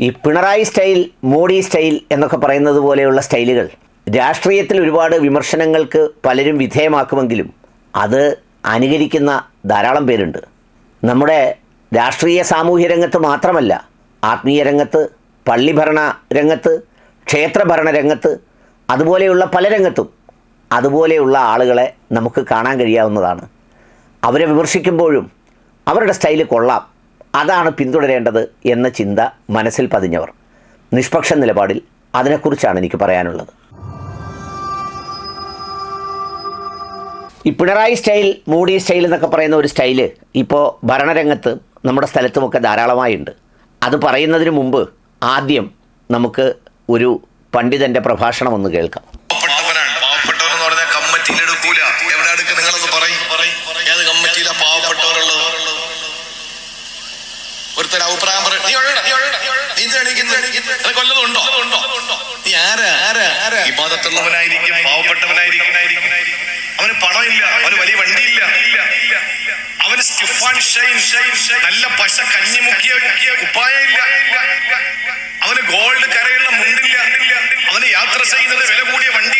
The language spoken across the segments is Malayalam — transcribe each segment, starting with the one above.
ഈ പിണറായി സ്റ്റൈൽ മോഡി സ്റ്റൈൽ എന്നൊക്കെ പറയുന്നത് പോലെയുള്ള സ്റ്റൈലുകൾ രാഷ്ട്രീയത്തിൽ ഒരുപാട് വിമർശനങ്ങൾക്ക് പലരും വിധേയമാക്കുമെങ്കിലും അത് അനുകരിക്കുന്ന ധാരാളം പേരുണ്ട്. നമ്മുടെ രാഷ്ട്രീയ സാമൂഹ്യ രംഗത്ത് മാത്രമല്ല ആത്മീയ രംഗത്ത് പള്ളിഭരണ രംഗത്ത് ക്ഷേത്രഭരണ രംഗത്ത് അതുപോലെയുള്ള പല രംഗത്തും അതുപോലെയുള്ള ആളുകളെ നമുക്ക് കാണാൻ കഴിയാവുന്നതാണ്. അവരെ വിമർശിക്കുമ്പോഴും അവരുടെ സ്റ്റൈൽ കൊള്ളാം. അതാണ് പിന്തുടരേണ്ടത് എന്ന ചിന്ത മനസ്സിൽ പതിഞ്ഞവർ. നിഷ്പക്ഷ നിലപാടിൽ അതിനെക്കുറിച്ചാണ് എനിക്ക് പറയാനുള്ളത്. ഈ പിണറായി സ്റ്റൈൽ മോഡി സ്റ്റൈൽ എന്നൊക്കെ പറയുന്ന ഒരു സ്റ്റൈൽ ഇപ്പോൾ ഭരണരംഗത്ത് നമ്മുടെ സ്ഥലത്തുമൊക്കെ ധാരാളമായുണ്ട്. അത് പറയുന്നതിന് മുമ്പ് ആദ്യം നമുക്ക് ഒരു പണ്ഡിതന്റെ പ്രഭാഷണം ഒന്ന് കേൾക്കാം. അഭിപ്രായം പറയും. നീ ഒഴയണം, നീ ഒഴയണം, നീ നീ ആരാ? ആരാ? വിവാദത്തുള്ളവനായിരിക്കും പാവപ്പെട്ടവനായിരിക്കും. അവന് പണമില്ല അവന് വലിയ വണ്ടിയില്ല. അവന് സ്റ്റിഫാൻ ഷൈൻ നല്ല പശ കഞ്ഞി മുക്കിയ കുപ്പായമില്ല അവന് ഗോൾഡ് കരയുള്ള മുണ്ടില്ല. അവന് യാത്ര ചെയ്യുന്നത് വില കൂടിയ വണ്ടിയിലല്ല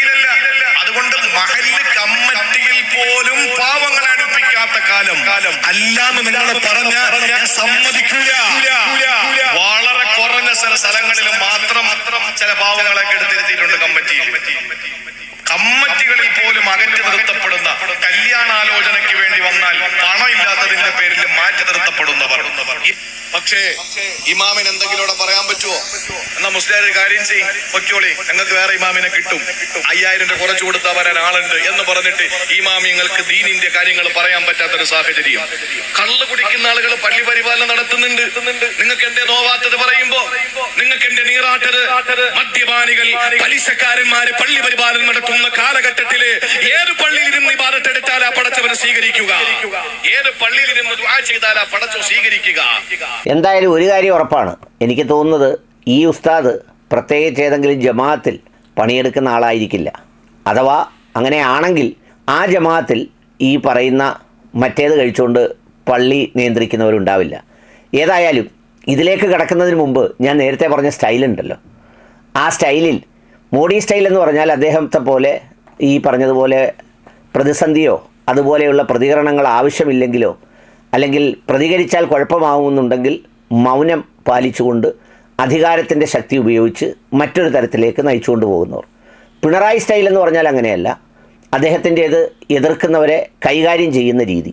കാലം. അല്ലാന്ന് നിങ്ങൾ പറഞ്ഞ ഞാൻ സമ്മതിക്കില്ല വളരെ കുറഞ്ഞ ചില സ്ഥലങ്ങളിൽ മാത്രം ചില പാവങ്ങളെ എടുത്തിരുത്തിയിട്ടുണ്ട്. കമ്മിറ്റിയിൽ കമ്മിറ്റികളിൽ പോലും അകറ്റി നിർത്തപ്പെടുന്ന കല്യാണാലോചനയ്ക്ക് വേണ്ടി വന്നാൽ പണമില്ലാത്തതിന്റെ പേരിൽ മാറ്റി നിർത്തപ്പെടുന്നവർ. പക്ഷേ ഇമാമിന് എന്തെങ്കിലും ഇവിടെ പറയാൻ പറ്റുമോ എന്നാ മുസ്ലിം കാര്യം ചെയ്യും. പൊക്കോളി ഞങ്ങൾക്ക് വേറെ ഇമാമിനെ കിട്ടും. അയ്യായിരം രൂപ കുറച്ചു കൊടുത്താൽ വരാൻ ആളുണ്ട് എന്ന് പറഞ്ഞിട്ട് ഇമാമിങ്ങൾക്ക് ദീനിന്റെ കാര്യങ്ങൾ പറയാൻ പറ്റാത്തൊരു സാഹചര്യം. കള്ള് കുടിക്കുന്ന ആളുകൾ പള്ളി പരിപാലനം നടത്തുന്നുണ്ട്. നിങ്ങൾക്ക് എന്റെ നോവാത്തത് പറയുമ്പോ നിങ്ങൾക്ക് എന്റെ നീറാട്ടത്. മദ്യപാനികൾ പലിശക്കാരന്മാര് പള്ളി പരിപാലനം നടത്തുന്ന കാലഘട്ടത്തിൽ ഏത് പള്ളിയിലിരുന്ന് ഇബാദത്തെടുത്താൽ ആ പടച്ചവനെ സ്വീകരിക്കുക? ഏത് പള്ളിയിലിരുന്ന് ദുആ ചെയ്താൽ ആ പടച്ചു സ്വീകരിക്കുക? എന്തായാലും ഒരു കാര്യം ഉറപ്പാണ്. എനിക്ക് തോന്നുന്നത് ഈ ഉസ്താദ് പ്രത്യേകിച്ച് ഏതെങ്കിലും ജമാഅത്തിൽ പണിയെടുക്കുന്ന ആളായിരിക്കില്ല. അഥവാ അങ്ങനെയാണെങ്കിൽ ആ ജമാഅത്തിൽ ഈ പറയുന്ന മറ്റേത് കഴിച്ചുകൊണ്ട് പള്ളി നിയന്ത്രിക്കുന്നവരുണ്ടാവില്ല. ഏതായാലും ഇതിലേക്ക് കിടക്കുന്നതിന് മുമ്പ് ഞാൻ നേരത്തെ പറഞ്ഞ സ്റ്റൈലുണ്ടല്ലോ. ആ സ്റ്റൈലിൽ മോഡി സ്റ്റൈൽ എന്ന് പറഞ്ഞാൽ അദ്ദേഹത്തെ പോലെ ഈ പറഞ്ഞതുപോലെ പ്രതിസന്ധിയോ അതുപോലെയുള്ള പ്രതികരണങ്ങൾ ആവശ്യമില്ലെങ്കിലോ അല്ലെങ്കിൽ പ്രതികരിച്ചാൽ കുഴപ്പമാകുമെന്നുണ്ടെങ്കിൽ മൗനം പാലിച്ചുകൊണ്ട് അധികാരത്തിന്റെ ശക്തി ഉപയോഗിച്ച് മറ്റൊരു തരത്തിലേക്ക് നയിച്ചുകൊണ്ട് പോകുന്നവർ. പിണറായി സ്റ്റൈൽ എന്ന് പറഞ്ഞാൽ അങ്ങനെയല്ല. അദ്ദേഹത്തിന്റേത് എതിർക്കുന്നവരെ കൈകാര്യം ചെയ്യുന്ന രീതി.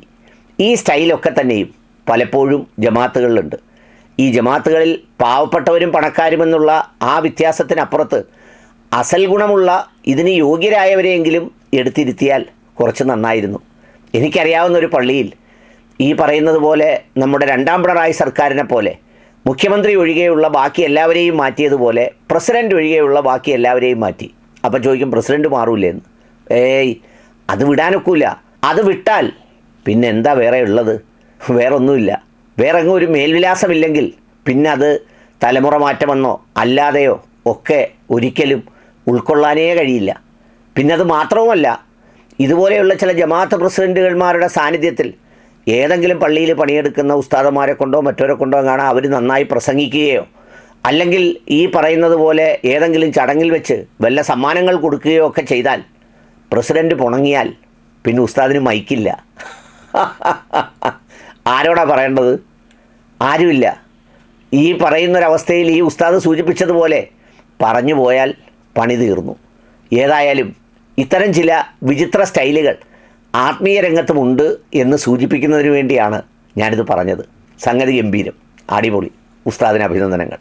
ഈ സ്റ്റൈലൊക്കെ തന്നെയും പലപ്പോഴും ജമാഅത്തുകളിലുണ്ട് ഈ ജമാത്തുകളിൽ പാവപ്പെട്ടവരും പണക്കാരുമെന്നുള്ള ആ വ്യത്യാസത്തിനപ്പുറത്ത് അസൽ ഗുണമുള്ള ഇതിന് യോഗ്യരായവരെയെങ്കിലും എടുത്തിരുത്തിയാൽ കുറച്ച് നന്നായിരുന്നു. എനിക്കറിയാവുന്ന ഒരു പള്ളിയിൽ ഈ പറയുന്നത് പോലെ നമ്മുടെ രണ്ടാം പിണറായി സർക്കാരിനെ പോലെ മുഖ്യമന്ത്രി ഒഴികെയുള്ള ബാക്കി എല്ലാവരെയും മാറ്റിയതുപോലെ പ്രസിഡന്റ് ഒഴികെയുള്ള ബാക്കി എല്ലാവരെയും മാറ്റി. അപ്പം ചോദിക്കും പ്രസിഡന്റ് മാറൂലേന്ന്? ഏയ് അത് വിടാനൊക്കില്ല അത് വിട്ടാൽ പിന്നെ എന്താ വേറെ ഉള്ളത്? വേറെ ഒന്നുമില്ല വേറെ ഒരു മേൽവിലാസമില്ലെങ്കിൽ പിന്നെ അത് തലമുറ മാറ്റമെന്നോ അല്ലാതെയോ ഒക്കെ ഒരിക്കലും ഉൾക്കൊള്ളാനേ കഴിയില്ല. പിന്നെ അത് മാത്രവുമല്ല ഇതുപോലെയുള്ള ചില ജമാഅത്ത് പ്രസിഡന്റുകൾമാരുടെ സാന്നിധ്യത്തിൽ ഏതെങ്കിലും പള്ളിയിൽ പണിയെടുക്കുന്ന ഉസ്താദന്മാരെ കൊണ്ടോ മറ്റവരെ കൊണ്ടോ കാണാൻ അവർ നന്നായി പ്രസംഗിക്കുകയോ അല്ലെങ്കിൽ ഈ പറയുന്നത് പോലെ ഏതെങ്കിലും ചടങ്ങിൽ വെച്ച് വല്ല സമ്മാനങ്ങൾ കൊടുക്കുകയോ ഒക്കെ ചെയ്താൽ പ്രസിഡന്റ് പുണങ്ങിയാൽ പിന്നെ ഉസ്താദിന് മൈക്കില്ല. ആരോടാ പറയേണ്ടത്? ആരുമില്ല. ഈ പറയുന്നൊരവസ്ഥയിൽ ഈ ഉസ്താദ് സൂചിപ്പിച്ചതുപോലെ പറഞ്ഞു പോയാൽ പണി തീർന്നു. ഏതായാലും ഇത്തരം ചില വിചിത്ര സ്റ്റൈലുകൾ ആത്മീയ രംഗത്തുമുണ്ട് എന്ന് സൂചിപ്പിക്കുന്നതിന് വേണ്ടിയാണ് ഞാനിത് പറഞ്ഞത്. സംഗതി ഗംഭീരം. അടിപൊളി. ഉസ്താദിന് അഭിനന്ദനങ്ങൾ.